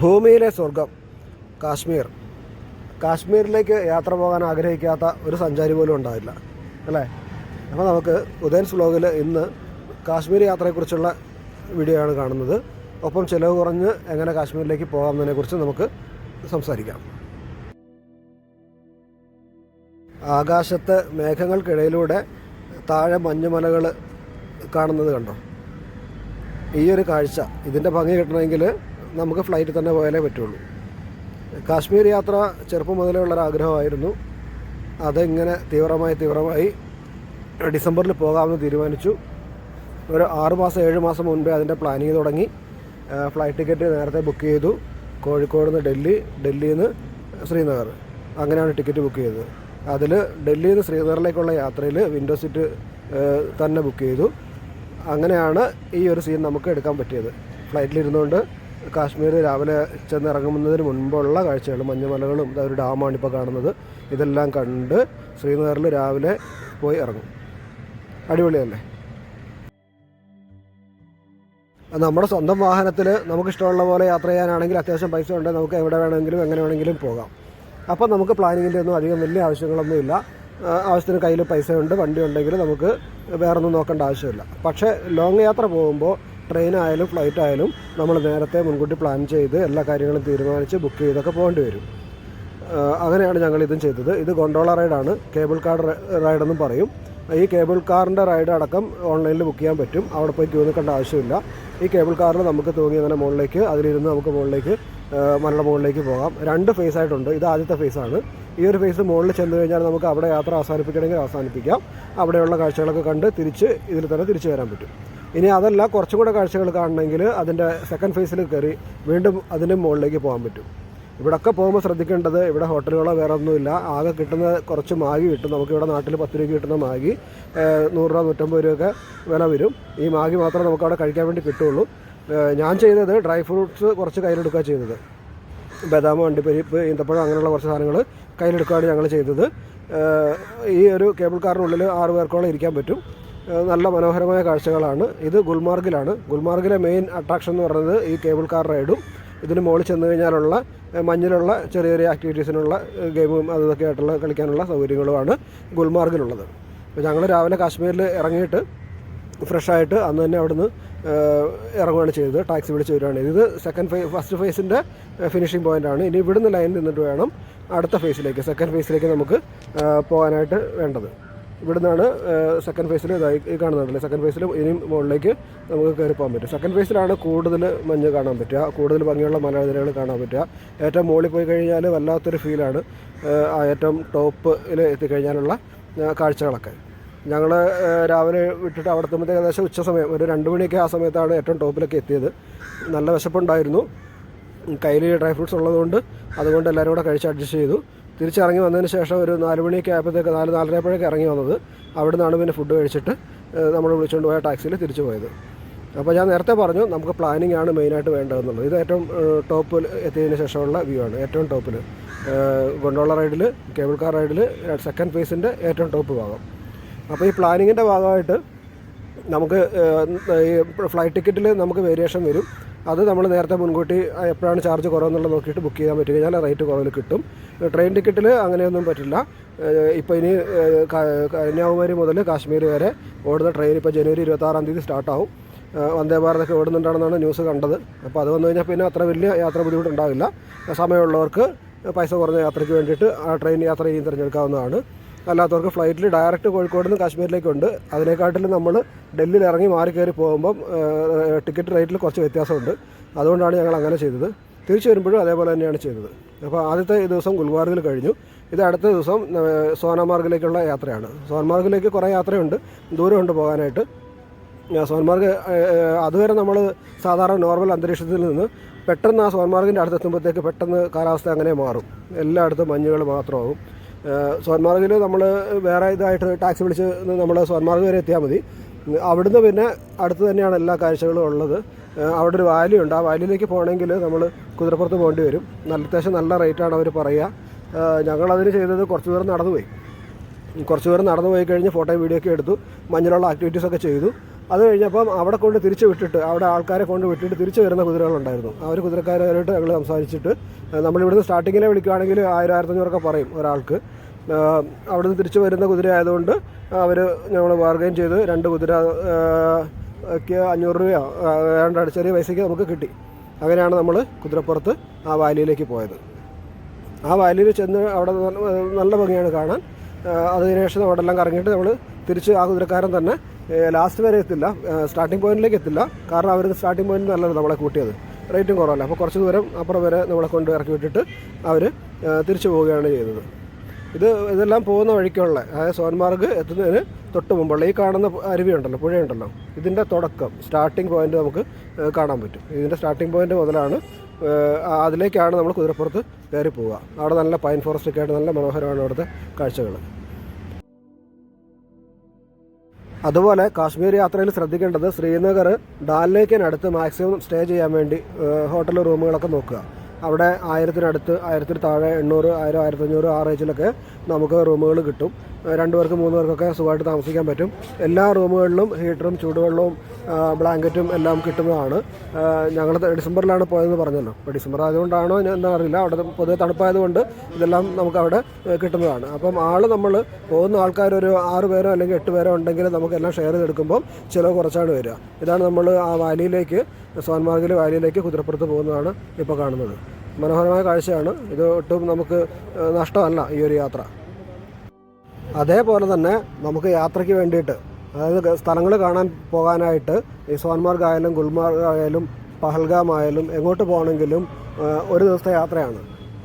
ഭൂമിയിലെ സ്വർഗം കാശ്മീർ. കാശ്മീരിലേക്ക് യാത്ര പോകാൻ ആഗ്രഹിക്കാത്ത ഒരു സഞ്ചാരി പോലും ഉണ്ടാവില്ല അല്ലേ? അപ്പോൾ നമുക്ക് ഉദയൻ വ്ലോഗിൽ ഇന്ന് കാശ്മീർ യാത്രയെക്കുറിച്ചുള്ള വീഡിയോ ആണ് കാണുന്നത്. ഒപ്പം ചിലവ് കുറഞ്ഞ് എങ്ങനെ കാശ്മീരിലേക്ക് പോകാമെന്നതിനെക്കുറിച്ച് നമുക്ക് സംസാരിക്കാം. ആകാശത്ത് മേഘങ്ങൾക്കിടയിലൂടെ താഴെ മഞ്ഞുമലകൾ കാണുന്നത് കണ്ടോ? ഈ ഒരു കാഴ്ച ഇതിന്റെ ഭംഗി കിട്ടണമെങ്കിൽ നമുക്ക് ഫ്ലൈറ്റിൽ തന്നെ പോയാലേ പറ്റുള്ളൂ. കാശ്മീർ യാത്ര ചെറുപ്പം മുതലേ ഉള്ളൊരു ആഗ്രഹമായിരുന്നു അതിങ്ങനെ തീവ്രമായി തീവ്രമായി ഡിസംബറിൽ പോകാമെന്ന് തീരുമാനിച്ചു. ഒരു ആറ് മാസം ഏഴ് മാസം മുൻപേ അതിന്റെ പ്ലാനിങ് തുടങ്ങി. ഫ്ലൈറ്റ് ടിക്കറ്റ് നേരത്തെ ബുക്ക് ചെയ്തു. കോഴിക്കോട് നിന്ന് ഡൽഹി ഡൽഹിയിൽ നിന്ന് ശ്രീനഗർ. അങ്ങനെയാണ് ടിക്കറ്റ് ബുക്ക് ചെയ്തത്. അതിൽ ഡൽഹിയിൽ നിന്ന് ശ്രീനഗറിലേക്കുള്ള യാത്രയിൽ വിൻഡോ സീറ്റ് തന്നെ ബുക്ക് ചെയ്തു. അങ്ങനെയാണ് ഈ ഒരു സീൻ നമുക്ക് എടുക്കാൻ പറ്റിയത്. ഫ്ലൈറ്റിലിരുന്നുകൊണ്ട് കാശ്മീർ രാവിലെ ചെന്നിറങ്ങുന്നതിന് മുൻപുള്ള കാഴ്ചകൾ മഞ്ഞുമലകളും ഒരു ഡാമാണ് ഇപ്പോൾ കാണുന്നത്. ഇതെല്ലാം കണ്ട് ശ്രീനഗറിൽ രാവിലെ പോയി ഇറങ്ങും. അടിപൊളിയല്ലേ? നമ്മുടെ സ്വന്തം വാഹനത്തിൽ നമുക്ക് ഇഷ്ടമുള്ള പോലെ യാത്ര ചെയ്യാനാണെങ്കിൽ അത്യാവശ്യം പൈസ ഉണ്ടെങ്കിൽ നമുക്ക് എവിടെ വേണമെങ്കിലും എങ്ങനെ വേണമെങ്കിലും പോകാം. അപ്പോൾ നമുക്ക് പ്ലാനിങ്ങിന്റെ ഒന്നും അധികം വലിയ ആവശ്യങ്ങളൊന്നുമില്ല ആവശ്യത്തിന് കയ്യിൽ പൈസ ഉണ്ട് വണ്ടി ഉണ്ടെങ്കിൽ നമുക്ക് വേറൊന്നും നോക്കേണ്ട ആവശ്യമില്ല. പക്ഷേ ലോങ് യാത്ര പോകുമ്പോൾ ട്രെയിൻ ആയാലും ഫ്ലൈറ്റ് ആയാലും നമ്മൾ നേരത്തെ മുൻകൂട്ടി പ്ലാൻ ചെയ്ത് എല്ലാ കാര്യങ്ങളും തീരുമാനിച്ച് ബുക്ക് ചെയ്തൊക്കെ പോകേണ്ടി വരും. അങ്ങനെയാണ് ഞങ്ങൾ ഇതും ചെയ്തത്. ഇത് ഗൊണ്ടോള റൈഡാണ് കേബിൾ കാർ റൈഡെന്നും പറയും. ഈ കേബിൾ കാറിന്റെ റൈഡ് അടക്കം ഓൺലൈനിൽ ബുക്ക് ചെയ്യാൻ പറ്റും. അവിടെ പോയി ക്യൂ നിൽക്കേണ്ട ആവശ്യമില്ല. ഈ കേബിൾ കാറിൽ നമുക്ക് തൂങ്ങി അങ്ങനെ മുകളിലേക്ക് അതിലിരുന്ന് നമുക്ക് മുകളിലേക്ക് മലയുടെ മുകളിലേക്ക് പോകാം. രണ്ട് ഫേസ് ആയിട്ടുണ്ട്. ഇത് ആദ്യത്തെ ഫേസ് ആണ്. ഈ ഒരു ഫേസ് മുകളിൽ ചെന്ന് കഴിഞ്ഞാൽ നമുക്ക് അവിടെ യാത്ര അവസാനിപ്പിക്കണമെങ്കിൽ അവസാനിപ്പിക്കാം. അവിടെയുള്ള കാഴ്ചകളൊക്കെ കണ്ട് തിരിച്ച് ഇതിൽ തന്നെ തിരിച്ചു വരാൻ പറ്റും. ഇനി അതല്ല കുറച്ചും കൂടെ കാഴ്ചകൾ കാണണമെങ്കിൽ അതിന്റെ സെക്കൻഡ് ഫേസിൽ കയറി വീണ്ടും അതിന്റെ മുകളിലേക്ക് പോകാൻ പറ്റും. ഇവിടെയൊക്കെ പോകുമ്പോൾ ശ്രദ്ധിക്കേണ്ടത് ഇവിടെ ഹോട്ടലുകളോ വേറെ ഒന്നുമില്ല. ആകെ കിട്ടുന്ന കുറച്ച് മാഗി കിട്ടും. നമുക്ക് ഇവിടെ നാട്ടിൽ പത്ത് രൂപ കിട്ടുന്ന മാഗി നൂറ് രൂപ നൂറ്റമ്പത് രൂപയൊക്കെ വില വരും. ഈ മാഗി മാത്രമേ നമുക്ക് അവിടെ കഴിക്കാൻ വേണ്ടി കിട്ടുള്ളൂ. ഞാൻ ചെയ്തത് ഡ്രൈ ഫ്രൂട്ട്സ് കുറച്ച് കയ്യിലെടുക്കുക ചെയ്തത്. ബദാം അണ്ടിപ്പരിപ്പ് ഈന്തപ്പഴം അങ്ങനെയുള്ള കുറച്ച് സാധനങ്ങൾ കയ്യിലെടുക്കുകയാണ് ഞങ്ങൾ ചെയ്തത്. ഈ ഒരു കേബിൾ കാറിനുള്ളിൽ ആറ് പേർക്കോളം ഇരിക്കാൻ പറ്റും. നല്ല മനോഹരമായ കാഴ്ചകളാണ്. ഇത് ഗുൽമാർഗിലാണ്. ഗുൽമാർഗിലെ മെയിൻ അട്രാക്ഷൻ എന്ന് പറയുന്നത് ഈ കേബിൾ കാർ റൈഡും ഇതിന് മുകളിൽ ചെന്ന് കഴിഞ്ഞാലുള്ള മഞ്ഞിലുള്ള ചെറിയ ചെറിയ ആക്ടിവിറ്റീസിനുള്ള ഗെയിമും അതൊക്കെ ആയിട്ടുള്ള കളിക്കാനുള്ള സൗകര്യങ്ങളുമാണ് ഗുൽമാർഗിലുള്ളത്. അപ്പോൾ ഞങ്ങൾ രാവിലെ കാശ്മീരിൽ ഇറങ്ങിയിട്ട് ഫ്രഷായിട്ട് അന്ന് തന്നെ അവിടുന്ന് ഇറങ്ങുകയാണ് ചെയ്തത്. ടാക്സി വിളിച്ച് വരികയാണ് ഇത് സെക്കൻഡ് ഫേ ഫസ്റ്റ് ഫേസിന്റെ ഫിനിഷിംഗ് പോയിന്റാണ് ഇനി ഇവിടുന്ന് ലൈൻ നിന്നിട്ട് വേണം അടുത്ത ഫേസിലേക്ക് സെക്കൻഡ് ഫേസിലേക്ക് നമുക്ക് പോകാനായിട്ട് വേണ്ടത്. ഇവിടുന്നാണ് സെക്കൻഡ് ഫേസിൽ ഇതായി കാണുന്നുണ്ടല്ലേ? സെക്കൻഡ് ഫേസിൽ ഇനിയും മുകളിലേക്ക് നമുക്ക് കയറി പോകാൻ പറ്റും. സെക്കൻഡ് ഫേസിലാണ് കൂടുതൽ മഞ്ഞ് കാണാൻ പറ്റുക. കൂടുതൽ ഭംഗിയുള്ള മലനിരകൾ കാണാൻ പറ്റുക. ഏറ്റവും മുകളിൽ പോയി കഴിഞ്ഞാൽ വല്ലാത്തൊരു ഫീലാണ് ആ ഏറ്റവും ടോപ്പിൽ എത്തിക്കഴിഞ്ഞാലുള്ള കാഴ്ചകളൊക്കെ. ഞങ്ങൾ രാവിലെ വിട്ടിട്ട് അവിടെ എത്തുമ്പോഴത്തേക്ക് ഏകദേശം ഉച്ച സമയം ഒരു രണ്ട് മണിയൊക്കെ ആ സമയത്താണ് ഏറ്റവും ടോപ്പിലൊക്കെ എത്തിയത്. നല്ല വിശപ്പുണ്ടായിരുന്നു. കയ്യിൽ ഡ്രൈ ഫ്രൂട്ട്സ് ഉള്ളതുകൊണ്ട് അതുകൊണ്ട് എല്ലാവരും കൂടെ കഴിച്ച് അഡ്ജസ്റ്റ് ചെയ്തു. തിരിച്ചിറങ്ങി വന്നതിന് ശേഷം ഒരു നാല് മണിയൊക്കെ ആയപ്പോഴത്തേക്ക് നാല് നാലരയപ്പോഴേക്ക് ഇറങ്ങി വന്നത്. അവിടെ നിന്നാണ് പിന്നെ ഫുഡ് കഴിച്ചിട്ട് നമ്മൾ വിളിച്ചുകൊണ്ട് പോയ ടാക്സിയിൽ തിരിച്ചു പോയത്. അപ്പോൾ ഞാൻ നേരത്തെ പറഞ്ഞു നമുക്ക് പ്ലാനിംഗ് ആണ് മെയിനായിട്ട് വേണ്ടതെന്നുള്ളത്. ഇത് ഏറ്റവും ടോപ്പിൽ എത്തിയതിന് ശേഷമുള്ള വ്യൂ ആണ്. ഏറ്റവും ടോപ്പിൽ ഗൊണ്ടോള റൈഡിൽ കേബിൾ കാർ റൈഡിൽ സെക്കൻഡ് ഫേസിന്റെ ഏറ്റവും ടോപ്പ് ഭാഗം. അപ്പോൾ ഈ പ്ലാനിങ്ങിന്റെ ഭാഗമായിട്ട് നമുക്ക് ഈ ഫ്ലൈറ്റ് ടിക്കറ്റിൽ നമുക്ക് വേരിയേഷൻ വരും. അത് നമ്മൾ നേരത്തെ മുൻകൂട്ടി എപ്പോഴാണ് ചാർജ് കുറവെന്നുള്ളത് നോക്കിയിട്ട് ബുക്ക് ചെയ്യാൻ പറ്റി കഴിഞ്ഞാൽ റേറ്റ് കുറവിൽ കിട്ടും. ട്രെയിൻ ടിക്കറ്റിൽ അങ്ങനെയൊന്നും പറ്റില്ല. ഇപ്പോൾ ഇനി കന്യാകുമാരി മുതൽ കാശ്മീർ വരെ ഓടുന്ന ട്രെയിൻ ഇപ്പോൾ ജനുവരി ഇരുപത്താറാം തീയതി സ്റ്റാർട്ടാവും വന്ദേ ഭാരതൊക്കെ ഓടുന്നുണ്ടാണെന്നാണ് ന്യൂസ് കണ്ടത്. അപ്പോൾ അത് വന്നു കഴിഞ്ഞാൽ പിന്നെ അത്ര വലിയ യാത്ര ബുദ്ധിമുട്ടുണ്ടാവില്ല. സമയമുള്ളവർക്ക് പൈസ കുറഞ്ഞ യാത്രയ്ക്ക് വേണ്ടിയിട്ട് ആ ട്രെയിൻ യാത്ര ചെയ്യും തിരഞ്ഞെടുക്കാവുന്നതാണ്. അല്ലാത്തവർക്ക് ഫ്ലൈറ്റിൽ ഡയറക്റ്റ് കോഴിക്കോട് നിന്ന് കാശ്മീരിലേക്കുണ്ട്. അതിനെക്കാട്ടിലും നമ്മൾ ഡൽഹിയിൽ ഇറങ്ങി മാറി കയറി പോകുമ്പം ടിക്കറ്റ് റേറ്റിൽ കുറച്ച് വ്യത്യാസമുണ്ട്. അതുകൊണ്ടാണ് ഞങ്ങൾ അങ്ങനെ ചെയ്തത്. തിരിച്ചു വരുമ്പോഴും അതേപോലെ തന്നെയാണ് ചെയ്തത്. അപ്പോൾ ആദ്യത്തെ ദിവസം ഗുൽമാർഗിൽ കഴിഞ്ഞു. ഇത് അടുത്ത ദിവസം സോനമാർഗിലേക്കുള്ള യാത്രയാണ്. സോൻമാർഗിലേക്ക് കുറേ യാത്രയുണ്ട്. ദൂരമുണ്ട് പോകാനായിട്ട്. സോൻമാർഗ് അതുവരെ നമ്മൾ സാധാരണ നോർമൽ അന്തരീക്ഷത്തിൽ നിന്ന് പെട്ടെന്ന് ആ സോൻമാർഗിന്റെ അടുത്തെത്തുമ്പോഴത്തേക്ക് പെട്ടെന്ന് കാലാവസ്ഥ അങ്ങനെ മാറും. എല്ലായിടത്തും മഞ്ഞുകൾ മാത്രമാവും സോൻമാർഗിൽ നമ്മൾ വേറെ ഇതായിട്ട് ടാക്സി വിളിച്ച് നമ്മൾ സോൻമാർഗ് വരെ എത്തിയാൽ മതി. അവിടുന്ന് പിന്നെ അടുത്ത് തന്നെയാണ് എല്ലാ കാഴ്ചകളും ഉള്ളത്. അവിടെ ഒരു വാലി ഉണ്ട്. ആ വാലിയിലേക്ക് പോകണമെങ്കിൽ നമ്മൾ കുതിരപ്പുറത്ത് പോകേണ്ടി വരും. നല്ല അത്യാവശ്യം നല്ല റേറ്റാണ് അവർ പറയുക ഞങ്ങളതിന് ചെയ്തത് കുറച്ച് ദൂരം നടന്നു പോയി കുറച്ച് പേർ നടന്നു പോയി കഴിഞ്ഞ് ഫോട്ടോയും വീഡിയോ ഒക്കെ എടുത്തു. മഞ്ഞിലുള്ള ആക്ടിവിറ്റീസൊക്കെ ചെയ്തു. അത് കഴിഞ്ഞപ്പം അവിടെ കൊണ്ട് തിരിച്ചു വിട്ടിട്ട് അവിടെ ആൾക്കാരെ കൊണ്ട് വിട്ടിട്ട് തിരിച്ചു വരുന്ന കുതിരകളുണ്ടായിരുന്നു. അവർ കുതിരക്കാരായിട്ട് ഞങ്ങൾ സംസാരിച്ചിട്ട് നമ്മളിവിടുന്ന് സ്റ്റാർട്ടിങ്ങിലെ വിളിക്കുകയാണെങ്കിൽ ആയിരം ആയിരത്തഞ്ഞൂറൊക്കെ പറയും ഒരാൾക്ക്. അവിടുന്ന് തിരിച്ചു വരുന്ന കുതിര ആയതുകൊണ്ട് അവർ ഞങ്ങൾ ബാർഗൈൻ ചെയ്ത് രണ്ട് കുതിര അഞ്ഞൂറ് രൂപയോ ഏതാണ്ട് ചെറിയ പൈസയ്ക്ക് നമുക്ക് കിട്ടി. അങ്ങനെയാണ് നമ്മൾ കുതിരപ്പുറത്ത് ആ വാലിയിലേക്ക് പോയത്. ആ വാലിയിൽ ചെന്ന് അവിടെ നല്ല- ഭംഗിയാണ് കാണാൻ. അതിനുശേഷം അവിടെ എല്ലാം കറങ്ങിയിട്ട് നമ്മൾ തിരിച്ച് ആ കുതിരക്കാരൻ തന്നെ ലാസ്റ്റ് വരെ എത്തില്ല. സ്റ്റാർട്ടിംഗ് പോയിന്റിലേക്ക് എത്തില്ല. കാരണം അവർ സ്റ്റാർട്ടിംഗ് പോയിന്റ് നല്ലത് നമ്മളെ കൂട്ടിയത്. റേറ്റും കുറവല്ല. അപ്പോൾ കുറച്ച് ദൂരം അപ്പുറം വരെ നമ്മളെ കൊണ്ട് ഇറക്കി വിട്ടിട്ട് അവർ തിരിച്ചു പോവുകയാണ് ചെയ്തത്. ഇത് ഇതെല്ലാം പോകുന്ന വഴിക്കുള്ള അതായത് സോൻമാർഗ് എത്തുന്നതിന് തൊട്ട് മുമ്പുള്ള ഈ കാണുന്ന അരുവിയുണ്ടല്ലോ പുഴയുണ്ടല്ലോ. ഇതിന്റെ തുടക്കം സ്റ്റാർട്ടിംഗ് പോയിന്റ് നമുക്ക് കാണാൻ പറ്റും. ഇതിന്റെ സ്റ്റാർട്ടിംഗ് പോയിന്റ് മുതലാണ് അതിലേക്കാണ് നമ്മൾ കുതിരപ്പുറത്ത് കയറി പോവുക അവിടെ നല്ല പൈൻ ഫോറസ്റ്റ് ഒക്കെ ആയിട്ട് നല്ല മനോഹരമാണ് അവിടുത്തെ കാഴ്ചകൾ അതുപോലെ കാശ്മീർ യാത്രയിൽ ശ്രദ്ധിക്കേണ്ടത് ശ്രീനഗർ ഡാൽ ലേക്കിനടുത്ത് മാക്സിമം സ്റ്റേ ചെയ്യാൻ വേണ്ടി ഹോട്ടൽ റൂമുകളൊക്കെ നോക്കുക. അവിടെ ആയിരത്തിനടുത്ത് ആയിരത്തിന് താഴെ എണ്ണൂറ് ആയിരം ആയിരത്തഞ്ഞൂറ് ആ റേഞ്ചിലൊക്കെ നമുക്ക് റൂമുകൾ കിട്ടും. രണ്ട് പേർക്ക് മൂന്ന് പേർക്കൊക്കെ സുഖമായിട്ട് താമസിക്കാൻ പറ്റും. എല്ലാ റൂമുകളിലും ഹീറ്ററും ചൂടുവെള്ളവും ബ്ലാങ്കറ്റും എല്ലാം കിട്ടുന്നതാണ്. ഞങ്ങൾ ഡിസംബറിലാണ് പോയതെന്ന് പറഞ്ഞല്ലോ. അപ്പോൾ ഡിസംബർ ആയതുകൊണ്ടാണോ അറിയില്ല. അവിടെ പൊതുവെ തണുപ്പായതുകൊണ്ട് ഇതെല്ലാം നമുക്ക് അവിടെ കിട്ടുന്നതാണ്. അപ്പം ആൾ നമ്മൾ പോകുന്ന ആൾക്കാർ ഒരു ആറ് പേരോ അല്ലെങ്കിൽ എട്ട് പേരോ ഉണ്ടെങ്കിൽ നമുക്കെല്ലാം ഷെയർ ചെയ്തെടുക്കുമ്പോൾ ചിലവ് കുറച്ചാണ് വരിക. ഇതാണ് നമ്മൾ ആ വാലിയിലേക്ക് സോൻമാർഗിലെ വാലിയിലേക്ക് കുതിരപ്പുറത്ത് പോകുന്നതാണ് ഇപ്പോൾ കാണുന്നത്. മനോഹരമായ കാഴ്ചയാണ്. ഇത് ഒട്ടും നമുക്ക് നഷ്ടമല്ല ഈ ഒരു യാത്ര. അതേപോലെ തന്നെ നമുക്ക് യാത്രയ്ക്ക് വേണ്ടിയിട്ട് അതായത് സ്ഥലങ്ങൾ കാണാൻ പോകാനായിട്ട് ഈ സോൻമാർഗ് ആയാലും ഗുൽമാർഗ് ആയാലും പഹൽഗാം ആയാലും എങ്ങോട്ട് പോകണമെങ്കിലും ഒരു ദിവസത്തെ യാത്രയാണ്.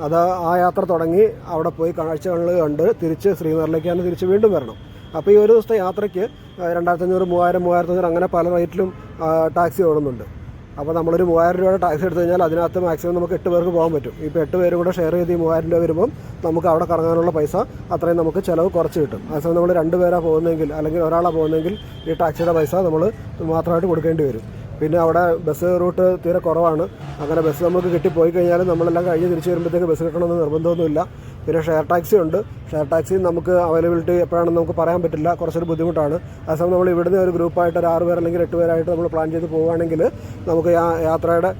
അത് ആ യാത്ര തുടങ്ങി അവിടെ പോയി കാഴ്ചകൾ കണ്ട് തിരിച്ച് ശ്രീനഗറിലേക്ക് തന്നെ തിരിച്ച് വീണ്ടും വരണം. അപ്പോൾ ഈ ഒരു ദിവസത്തെ യാത്രയ്ക്ക് രണ്ടായിരത്തഞ്ഞൂറ് മൂവായിരം മൂവായിരത്തഞ്ഞൂറ് അങ്ങനെ പല റേറ്റിലും ടാക്സി ഓടുന്നുണ്ട്. അപ്പോൾ നമ്മളൊരു മൂവായിരം രൂപയുടെ ടാക്സി എടുത്തു കഴിഞ്ഞാൽ അതിനകത്ത് മാക്സിമം നമുക്ക് എട്ട് പേർക്ക് പോകാൻ പറ്റും. ഇപ്പോൾ എട്ട് പേരും കൂടെ ഷെയർ ചെയ്ത് ഈ മൂവായിരം രൂപ വരുമ്പം നമുക്ക് അവിടെ കറങ്ങാനുള്ള പൈസ അത്രയും നമുക്ക് ചിലവ് കുറച്ച് കിട്ടും. അതേസമയം നമ്മൾ രണ്ട് പേരാണ് പോകുന്നതെങ്കിൽ അല്ലെങ്കിൽ ഒരാളാണ് പോകുന്നതെങ്കിൽ ഈ ടാക്സിയുടെ പൈസ നമ്മൾ മാത്രമായിട്ട് കൊടുക്കേണ്ടി വരും. പിന്നെ അവിടെ ബസ് റൂട്ട് തീരെ കുറവാണ്. അങ്ങനെ ബസ് നമുക്ക് കിട്ടിപ്പോയി കഴിഞ്ഞാൽ നമ്മളെല്ലാം കഴിഞ്ഞ് തിരിച്ച് വരുമ്പോഴത്തേക്ക് ബസ് കിട്ടണമെന്ന് നിർബന്ധമൊന്നുമില്ല. പിന്നെ ഷെയർ ടാക്സി ഉണ്ട്. ഷെയർ ടാക്സി നമുക്ക് അവൈലബിലിറ്റി എപ്പോഴാണെന്ന് നമുക്ക് പറയാൻ പറ്റില്ല. കുറച്ചൊരു ബുദ്ധിമുട്ടാണ്. അതേസമയം നമ്മൾ ഇവിടുന്ന് ഒരു ഗ്രൂപ്പായിട്ട് ഒരു ആറ് പേർ അല്ലെങ്കിൽ എട്ട് പേരായിട്ട് നമ്മൾ പ്ലാൻ ചെയ്ത് പോവുകയാണെങ്കിൽ നമുക്ക് യാത്രയുടെ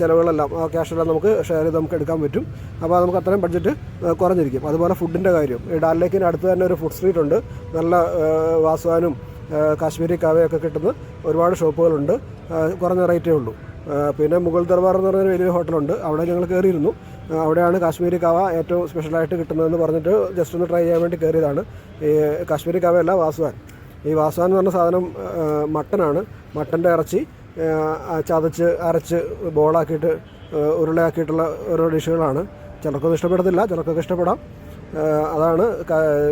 ചിലവുകളെല്ലാം ആ ക്യാഷെല്ലാം നമുക്ക് ഷെയർ ചെയ്ത് നമുക്ക് എടുക്കാൻ പറ്റും. അപ്പോൾ നമുക്ക് അത്രയും ബഡ്ജറ്റ് കുറഞ്ഞിരിക്കും. അതുപോലെ ഫുഡിന്റെ കാര്യം. ഈ ഡാൽ ലേക്കിന് അടുത്ത് തന്നെ ഒരു ഫുഡ് സ്ട്രീറ്റ് ഉണ്ട്. നല്ല വാസവാനും കാശ്മീരി കാവയൊക്കെ കിട്ടുന്ന ഒരുപാട് ഷോപ്പുകളുണ്ട് കുറഞ്ഞ റേറ്റേ ഉള്ളൂ. പിന്നെ മുഗൾ ദർബാർ എന്ന് പറഞ്ഞൊരു വലിയ ഹോട്ടലുണ്ട്. അവിടെ ഞങ്ങൾ കയറിയിരുന്നു. അവിടെയാണ് കാശ്മീരി കവ ഏറ്റവും സ്പെഷ്യലായിട്ട് കിട്ടുന്നതെന്ന് പറഞ്ഞിട്ട് ജസ്റ്റ് ഒന്ന് ട്രൈ ചെയ്യാൻ വേണ്ടി കയറിയതാണ്. ഈ കാശ്മീരി കവയല്ല വാസുവാൻ. ഈ വാസുവാൻ എന്ന് പറഞ്ഞ സാധനം മട്ടനാണ്. മട്ടന്റെ ഇറച്ചി ചതച്ച് അരച്ച് ബോളാക്കിയിട്ട് ഉരുളയാക്കിയിട്ടുള്ള ഓരോ ഡിഷുകളാണ്. ചിലർക്കൊന്നും ഇഷ്ടപ്പെടത്തില്ല ചിലർക്കൊക്കെ ഇഷ്ടപ്പെടാം. അതാണ്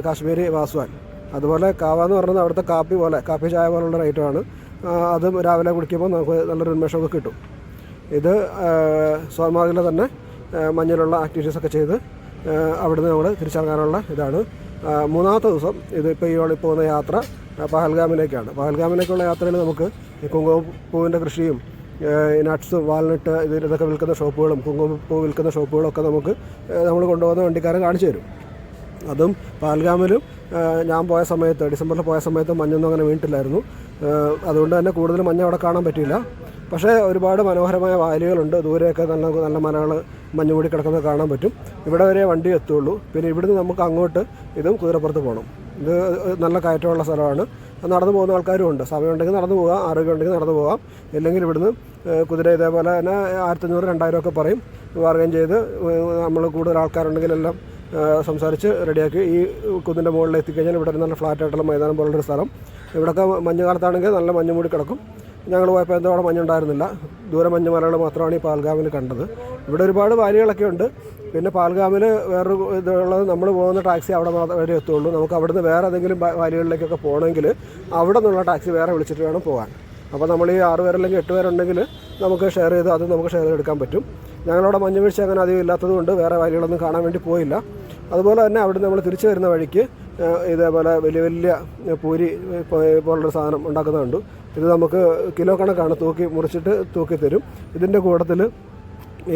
കാശ്മീരി വാസുവാൻ. അതുപോലെ കാവ എന്ന് പറയുന്നത് അവിടുത്തെ കാപ്പി പോലെ കാപ്പി ചായ പോലുള്ള ഐറ്റമാണ് അതും രാവിലെ കുടിക്കുമ്പോൾ നമുക്ക് നല്ലൊരു ഉന്മേഷമൊക്കെ കിട്ടും. ഇത് സോമാർഗിലെ തന്നെ മഞ്ഞിലുള്ള ആക്ടിവിറ്റീസ് ഒക്കെ ചെയ്ത് അവിടുന്ന് നമ്മൾ തിരിച്ചിറങ്ങാനുള്ള ഇതാണ്. മൂന്നാമത്തെ ദിവസം ഇത് ഇപ്പോൾ ഈ ഓളി പോകുന്ന യാത്ര പഹൽഗാമിലേക്കാണ്. പഹൽഗാമിലേക്കുള്ള യാത്രയിൽ നമുക്ക് കുങ്കുമപ്പൂവിന്റെ കൃഷിയും നട്ട്സും വാൽനട്ട് ഇതിൽ ഇതൊക്കെ വിൽക്കുന്ന ഷോപ്പുകളും കുങ്കുമപ്പൂ വിൽക്കുന്ന ഷോപ്പുകളൊക്കെ നമുക്ക് നമ്മൾ കൊണ്ടുപോകുന്ന വണ്ടിക്കാരൻ കാണിച്ചു തരും. അതും പാൽഗാമിലും ഞാൻ പോയ സമയത്ത് ഡിസംബറിൽ പോയ സമയത്ത് മഞ്ഞൊന്നും അങ്ങനെ വീണിട്ടില്ലായിരുന്നു. അതുകൊണ്ട് തന്നെ കൂടുതൽ മഞ്ഞ അവിടെ കാണാൻ പറ്റിയില്ല. പക്ഷേ ഒരുപാട് മനോഹരമായ വാലികളുണ്ട് ദൂരെയൊക്കെ നല്ല നല്ല മലകൾ മഞ്ഞ് മൂടി കിടക്കുന്നത് കാണാൻ പറ്റും. ഇവിടെ വരെ വണ്ടി എത്തുള്ളൂ. പിന്നെ ഇവിടുന്ന് നമുക്ക് അങ്ങോട്ട് ഇതും കുതിരപ്പുറത്ത് പോകണം ഇത് നല്ല കയറ്റമുള്ള സ്ഥലമാണ്. നടന്നു പോകുന്ന ആൾക്കാരും ഉണ്ട്. സമയമുണ്ടെങ്കിൽ നടന്നു പോകാം ആരോഗ്യം ഉണ്ടെങ്കിൽ നടന്നു പോകാം. ഇല്ലെങ്കിൽ ഇവിടുന്ന് കുതിര ഇതേപോലെ തന്നെ ആയിരത്തഞ്ഞൂറ് രണ്ടായിരം ഒക്കെ പറയും. ബാർഗൈൻ ചെയ്ത് നമ്മൾ കൂടുതൽ ആൾക്കാരുണ്ടെങ്കിൽ എല്ലാം സംസാരിച്ച് റെഡിയാക്കി ഈ കുന്നിന്റെ മുകളിൽ എത്തിക്കഴിഞ്ഞാൽ ഇവിടെ നല്ല ഫ്ലാറ്റ് ആയിട്ടുള്ള മൈതാനം പോലുള്ളൊരു സ്ഥലം. ഇവിടെയൊക്കെ മഞ്ഞ് കാലത്താണെങ്കിൽ നല്ല മഞ്ഞ് മൂടി കിടക്കും. ഞങ്ങൾ പോയപ്പോൾ എന്തോ അവിടെ മഞ്ഞുണ്ടായിരുന്നില്ല ദൂരെ മഞ്ഞ് മലകൾ മാത്രമാണ് ഈ പാൽഗാമിൽ കണ്ടത്. ഇവിടെ ഒരുപാട് വാലികളൊക്കെ ഉണ്ട്. പിന്നെ പാൽഗാമിൽ വേറൊരു ഇതുള്ളത് നമ്മൾ പോകുന്ന ടാക്സി അവിടെ വരെ എത്തുള്ളൂ. നമുക്ക് അവിടുന്ന് വേറെ ഏതെങ്കിലും വാലികളിലേക്കൊക്കെ പോകണമെങ്കിൽ അവിടെ നിന്നുള്ള ടാക്സി വേറെ വിളിച്ചിട്ട് വേണം പോകാൻ. അപ്പോൾ നമ്മൾ ഈ ആറ് പേരല്ലെങ്കിൽ എട്ട് പേരുണ്ടെങ്കിൽ നമുക്ക് ഷെയർ ചെയ്ത് അത് നമുക്ക് ഷെയർ ചെയ്തെടുക്കാൻ പറ്റും. ഞങ്ങളവിടെ മഞ്ഞ് വീഴ്ച അങ്ങനെ അധികം ഇല്ലാത്തത് കൊണ്ട് വേറെ വഴികളൊന്നും കാണാൻ വേണ്ടി പോയില്ല. അതുപോലെ തന്നെ അവിടെ നമ്മൾ തിരിച്ചു വരുന്ന വഴിക്ക് ഇതേപോലെ വലിയ വലിയ പൂരി പോലുള്ള സാധനം ഉണ്ടാക്കുന്നുണ്ട് ഇത് നമുക്ക് കിലോ കണക്കാണ് തൂക്കി മുറിച്ചിട്ട് തൂക്കി തരും. ഇതിന്റെ കൂട്ടത്തിൽ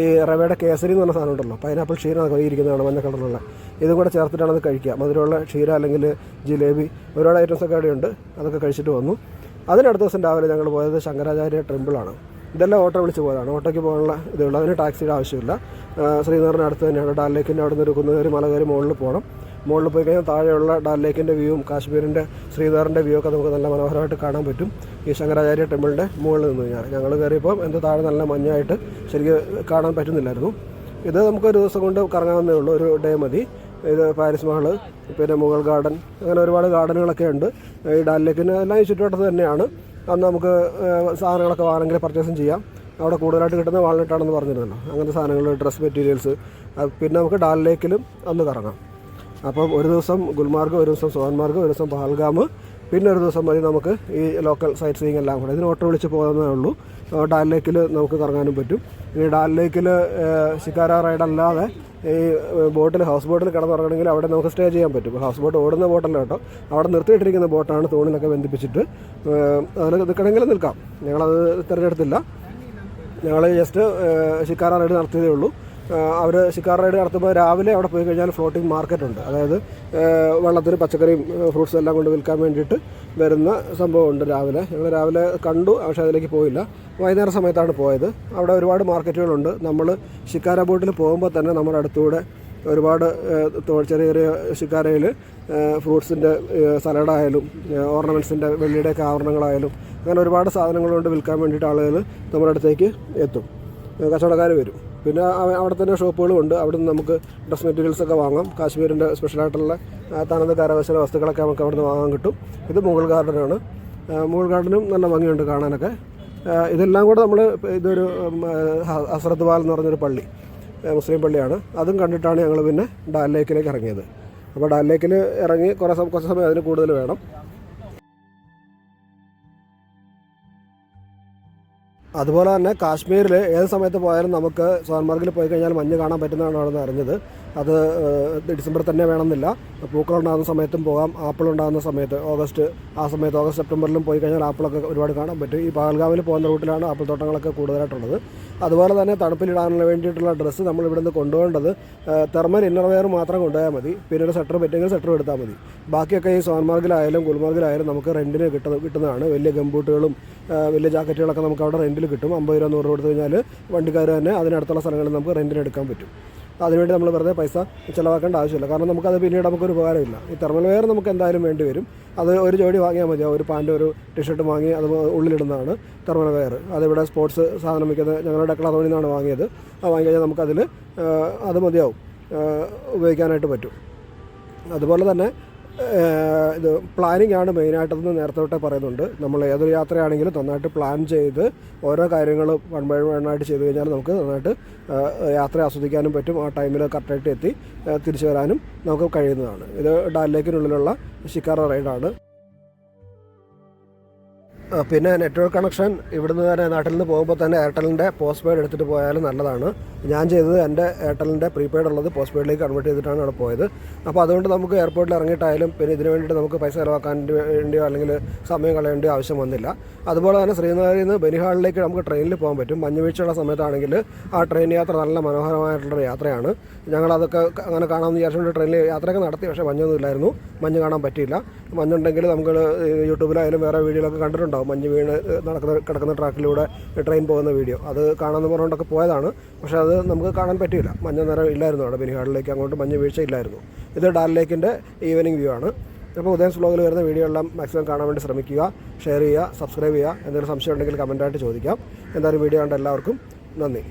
ഈ റവയുടെ കേസരി എന്ന് പറഞ്ഞ സാധനം ഉണ്ടല്ലോ പൈനാപ്പിൾ ക്ഷീര ഇരിക്കുന്നതാണ് മഞ്ഞ കളറിലുള്ള. ഇതും കൂടെ ചേർത്തിട്ടാണ് അത് കഴിക്കുക. മധുരമുള്ള ക്ഷീര അല്ലെങ്കിൽ ജിലേബി ഒരുപാട് ഐറ്റംസ് ഒക്കെ അവിടെയുണ്ട്. അതൊക്കെ കഴിച്ചിട്ട് വന്നു. അതിനടുത്ത ദിവസം രാവിലെ ഞങ്ങൾ പോയത് ശങ്കരാചാര്യ ടെമ്പിളാണ് ഇതെല്ലാം ഓട്ടോ വിളിച്ച് പോയതാണ്. ഓട്ടോയ്ക്ക് പോകാനുള്ള ഇതുള്ളൂ അതിന് ടാക്സിയുടെ ആവശ്യമില്ല. ശ്രീനഗറിന് അടുത്ത് തന്നെയാണ്. ഡാൽ ലേക്കിന്റെ അവിടെ നിന്ന് ഒരു കുന്നുകയറി മല കയറി മുകളിൽ പോകണം. മുകളിൽ പോയി കഴിഞ്ഞാൽ താഴെയുള്ള ഡാൽ ലേക്കിന്റെ വ്യൂവും കാശ്മീരിന്റെ ശ്രീനഗറിന്റെ വ്യൂ ഒക്കെ നമുക്ക് നല്ല മനോഹരമായിട്ട് കാണാൻ പറ്റും. ഈ ശങ്കരാചാര്യ ടെമ്പിളിന്റെ മുകളിൽ നിന്ന് കഴിഞ്ഞാൽ. ഞങ്ങൾ കയറിയപ്പോൾ എന്ത് താഴെ നല്ല മഞ്ഞായിട്ട് ശരിക്കും കാണാൻ പറ്റുന്നില്ലായിരുന്നു. ഇത് നമുക്ക് ഒരു ദിവസം കൊണ്ട് കറങ്ങാവുന്നേ ഉള്ളൂ. ഒരു ഡേ മതി. ഇത് പാരിസ് മഹൾ പിന്നെ മുഗൾ ഗാർഡൻ അങ്ങനെ ഒരുപാട് ഗാർഡനുകളൊക്കെ ഉണ്ട്. ഈ ഡാൽ ലേക്കിന് എല്ലാം ഈ ചുറ്റുവട്ടത്ത് തന്നെയാണ്. അന്ന് നമുക്ക് സാധനങ്ങളൊക്കെ വേണമെങ്കിൽ പർച്ചേസും ചെയ്യാം. അവിടെ കൂടുതലായിട്ട് കിട്ടുന്ന വാൾനട്ടാണെന്ന് പറഞ്ഞിരുന്നല്ലോ. അങ്ങനത്തെ സാധനങ്ങൾ ഡ്രസ് മെറ്റീരിയൽസ് പിന്നെ നമുക്ക് ഡാൽ ലേക്കിലും അന്ന് കറങ്ങാം. അപ്പം ഒരു ദിവസം ഗുൽമാർഗ് ഒരു ദിവസം സോൻമാർഗ് ഒരു ദിവസം പഹൽഗാം പിന്നെ ഒരു ദിവസം മതി നമുക്ക് ഈ ലോക്കൽ സൈറ്റ് സീയിങ് എല്ലാം കൂടെ. ഇതിന് ഓട്ടോ വിളിച്ച് പോകുന്നതേ ഉള്ളൂ. ഡാൽ ലേക്കിൽ നമുക്ക് കറങ്ങാനും പറ്റും. ഇനി ഡാൽ ലേക്കിൽ ശിക്കാര റൈഡ് അല്ലാതെ ഈ ബോട്ടിൽ ഹൗസ് ബോട്ടിൽ കിടന്നുറങ്ങണമെങ്കിൽ അവിടെ നമുക്ക് സ്റ്റേ ചെയ്യാൻ പറ്റും. ഹൗസ് ബോട്ട് ഓടുന്ന ബോട്ടല്ല കേട്ടോ. അവിടെ നിർത്തിയിട്ടിരിക്കുന്ന ബോട്ടാണ് തോണിലൊക്കെ ബന്ധിപ്പിച്ചിട്ട്. അതിൽ നിൽക്കണമെങ്കിൽ നിൽക്കാം. ഞങ്ങളത് തിരഞ്ഞെടുത്തില്ല. ഞങ്ങൾ ജസ്റ്റ് ശിക്കാര റൈഡ് നടത്തിയതേ ഉള്ളൂ. അവർ ശിക്കാർ റൈഡ് നടത്തുമ്പോൾ രാവിലെ അവിടെ പോയി കഴിഞ്ഞാൽ ഫ്ലോട്ടിംഗ് മാർക്കറ്റ് ഉണ്ട്. അതായത് വെള്ളത്തിൽ പച്ചക്കറിയും ഫ്രൂട്ട്സും എല്ലാം കൊണ്ട് വിൽക്കാൻ വേണ്ടിയിട്ട് വരുന്ന സംഭവമുണ്ട് രാവിലെ. ഞങ്ങൾ രാവിലെ കണ്ടു പക്ഷേ അതിലേക്ക് പോയില്ല. വൈകുന്നേരം സമയത്താണ് പോയത്. അവിടെ ഒരുപാട് മാർക്കറ്റുകളുണ്ട്. നമ്മൾ ശിക്കാര ബോട്ടിൽ പോകുമ്പോൾ തന്നെ നമ്മുടെ അടുത്തൂടെ ഒരുപാട് ചെറിയ ചെറിയ ശിക്കാരയിൽ ഫ്രൂട്ട്സിന്റെ സലാഡായാലും ഓർണമെന്റ്സിന്റെ വെള്ളിയുടെയൊക്കെ ആവരണങ്ങളായാലും അങ്ങനെ ഒരുപാട് സാധനങ്ങൾ കൊണ്ട് വിൽക്കാൻ വേണ്ടിയിട്ട് ആളുകൾ നമ്മുടെ അടുത്തേക്ക് എത്തും. കച്ചവടക്കാർ വരും. പിന്നെ അവിടെ തന്നെ ഷോപ്പുകളും ഉണ്ട്. അവിടെ നിന്ന് നമുക്ക് ഡ്രസ് മെറ്റീരിയൽസൊക്കെ വാങ്ങാം. കാശ്മീരിന്റെ സ്പെഷ്യലായിട്ടുള്ള തനത് കരകൗശല വസ്തുക്കളൊക്കെ നമുക്ക് അവിടെ നിന്ന് വാങ്ങാൻ കിട്ടും. ഇത് മുഗൾ ഗാർഡനാണ് മുഗൾ ഗാർഡനും നല്ല ഭംഗിയുണ്ട് കാണാനൊക്കെ. ഇതെല്ലാം കൂടെ നമ്മൾ ഇതൊരു ഹസ്രത്ത് ബാൽ എന്ന് പറഞ്ഞൊരു പള്ളി മുസ്ലിം പള്ളിയാണ്. അതും കണ്ടിട്ടാണ് ഞങ്ങൾ പിന്നെ ഡാൽ ലേക്കിലേക്ക് ഇറങ്ങിയത്. അപ്പോൾ ഡാൽ ലേക്കിൽ ഇറങ്ങി കുറേ കുറച്ച് സമയം അതിന് കൂടുതൽ വേണം. അതുപോലെ തന്നെ കാശ്മീരിൽ ഏത് സമയത്ത് പോയാലും നമുക്ക് സോൻമാർഗിൽ പോയി കഴിഞ്ഞാൽ മഞ്ഞ് കാണാൻ പറ്റുന്നതാണ് അവിടെ നിന്ന് അറിഞ്ഞത്. അത് ഡിസംബർ തന്നെ വേണമെന്നില്ല. പൂക്കൾ ഉണ്ടാകുന്ന സമയത്തും പോകാം. ആപ്പിൾ ഉണ്ടാകുന്ന സമയത്ത് ഓഗസ്റ്റ് ആ സമയത്ത് ഓഗസ്റ്റ് സെപ്റ്റംബറിലും പോയി കഴിഞ്ഞാൽ ആപ്പിളൊക്കെ ഒരുപാട് കാണാൻ പറ്റും. ഈ പാൽഗാവിൽ പോകുന്ന റൂട്ടിലാണ് ആപ്പിൾ തോട്ടങ്ങളൊക്കെ കൂടുതലായിട്ടുള്ളത്. അതുപോലെ തന്നെ തണുപ്പിലിടാനുള്ള വേണ്ടിയിട്ടുള്ള ഡ്രസ്സ് നമ്മൾ ഇവിടുന്ന് കൊണ്ടുപോകേണ്ടത് തെർമൽ ഇന്നർവെയർ മാത്രം കൊണ്ടുപോയാൽ മതി. പിന്നെ ഒരു സെറ്റർ പറ്റുമെങ്കിൽ സെറ്റർ എടുത്താൽ മതി. ബാക്കിയൊക്കെ ഈ സോൺമാർഗിലായാലും ഗുൽമാർഗിലായാലും നമുക്ക് റെന്റിന് കിട്ടുന്ന കിട്ടുന്നതാണ്. വലിയ ഗംബൂട്ടുകളും വലിയ ജാക്കറ്റുകളൊക്കെ നമുക്ക് അവിടെ റെന്റിൽ കിട്ടും. അമ്പത് രൂപ നൂറ് രൂപ കൊടുത്തു കഴിഞ്ഞാൽ വണ്ടിക്കാർ തന്നെ അതിനടുത്തുള്ള സ്ഥലങ്ങളിൽ നമുക്ക് റെന്റിന് എടുക്കാൻ പറ്റും. അതിനുവേണ്ടി നമ്മൾ വെറുതെ പൈസ ചിലവാക്കേണ്ട ആവശ്യമില്ല. കാരണം നമുക്കത് പിന്നീട് നമുക്കൊരു ഉപകാരമില്ല. ഈ തെർമൽ വെയർ നമുക്ക് എന്തായാലും വേണ്ടി വരും. അത് ഒരു ജോഡി വാങ്ങിയാൽ മതി. ഒരു പാന്റ് ഒരു ടീഷർട്ട് വാങ്ങി അത് ഉള്ളിലിടുന്നതാണ് തെർമൽ വെയർ അതിവിടെ സ്പോർട്സ് സാധനം വയ്ക്കുന്നത് ഞങ്ങളുടെ ഡെക്കളാതോണിൽ നിന്നാണ് വാങ്ങിയത്. അത് വാങ്ങിക്കഴിഞ്ഞാൽ നമുക്കതിൽ അത് മതിയാവും. ഉപയോഗിക്കാനായിട്ട് പറ്റും. അതുപോലെ തന്നെ ഇത് പ്ലാനിങ് ആണ് മെയിനായിട്ടെന്ന് നേരത്തെ തൊട്ടേ പറയുന്നുണ്ട്. നമ്മൾ ഏതൊരു യാത്രയാണെങ്കിലും നന്നായിട്ട് പ്ലാൻ ചെയ്ത് ഓരോ കാര്യങ്ങളും വൺ ബൈ വൺ ആയിട്ട് ചെയ്ത് കഴിഞ്ഞാൽ നമുക്ക് നന്നായിട്ട് യാത്ര ആസ്വദിക്കാനും പറ്റും. ആ ടൈമിൽ കറക്റ്റായിട്ട് എത്തി തിരിച്ചു വരാനും നമുക്ക് കഴിയുന്നതാണ്. ഇത് ഡാൽ ലേക്കിനുള്ളിലുള്ള ഷിക്കാറ റൈഡാണ് പിന്നെ നെറ്റ്വർക്ക് കണക്ഷൻ ഇവിടുന്ന് തന്നെ നാട്ടിൽ നിന്ന് പോകുമ്പോൾ തന്നെ എയർടെലിന്റെ പോസ്റ്റ് പെയ്ഡ് എടുത്തിട്ട് പോയാലും നല്ലതാണ്. ഞാൻ ചെയ്തത് എന്റെ എയർടെലിന്റെ പ്രീപെയ്ഡ് ഉള്ളത് പോസ്റ്റ് പെയ്ഡിലേക്ക് കൺവേർട്ട് ചെയ്തിട്ടാണ് അവിടെ പോയത്. അപ്പോൾ അതുകൊണ്ട് നമുക്ക് എയർപോർട്ടിൽ ഇറങ്ങിയിട്ടായാലും പിന്നെ ഇതിന് വേണ്ടിയിട്ട് നമുക്ക് പൈസ ചിലവാക്കാൻ വേണ്ടിയോ അല്ലെങ്കിൽ സമയം കളയേണ്ടിയോ ആവശ്യം വന്നില്ല. അതുപോലെ തന്നെ ശ്രീനഗറിൽ നിന്ന് ബനിഹാളിലേക്ക് നമുക്ക് ട്രെയിനിൽ പോകാൻ പറ്റും. മഞ്ഞുവീഴ്ചയുള്ള സമയത്താണെങ്കിൽ ആ ട്രെയിൻ യാത്ര നല്ല മനോഹരമായിട്ടുള്ളൊരു യാത്രയാണ്. ഞങ്ങളതൊക്കെ അങ്ങനെ കാണാമെന്ന് വിചാരിച്ചുകൊണ്ട് ട്രെയിനിൽ യാത്രയൊക്കെ നടത്തി പക്ഷേ മഞ്ഞൊന്നും ഇല്ലായിരുന്നു. മഞ്ഞ് കാണാൻ പറ്റിയില്ല. മഞ്ഞുണ്ടെങ്കിൽ നമുക്ക് യൂട്യൂബിലായാലും വേറെ വീഡിയോയിലൊക്കെ കണ്ടിട്ടുണ്ടാവും. മഞ്ഞ് വീണ് നടക്കുന്ന കിടക്കുന്ന ട്രാക്കിലൂടെ ട്രെയിൻ പോകുന്ന വീഡിയോ. അത് കാണാമെന്ന് പറഞ്ഞുകൊണ്ടൊക്കെ പോയതാണ്. പക്ഷേ അത് നമുക്ക് കാണാൻ പറ്റിയില്ല. മഞ്ഞ നിറം ഇല്ലായിരുന്നു. അവിടെ ബനിഹാളിലേക്ക് അങ്ങോട്ട് മഞ്ഞ് വീഴ്ച ഇല്ലായിരുന്നു ഇത് ഡാൽ ലേക്കിന്റെ ഈവനിങ് വ്യൂ ആണ്. അപ്പോൾ ഉദയം സ്ലോഗിൽ വരുന്ന വീഡിയോ എല്ലാം മാക്സിമം കാണാൻ വേണ്ടി ശ്രമിക്കുക ഷെയർ ചെയ്യുക സബ്സ്ക്രൈബ് ചെയ്യുക. എന്തെങ്കിലും സംശയം ഉണ്ടെങ്കിൽ കമന്റായിട്ട് ചോദിക്കാം. എന്തായാലും വീഡിയോ കണ്ട എല്ലാവർക്കും നന്ദി.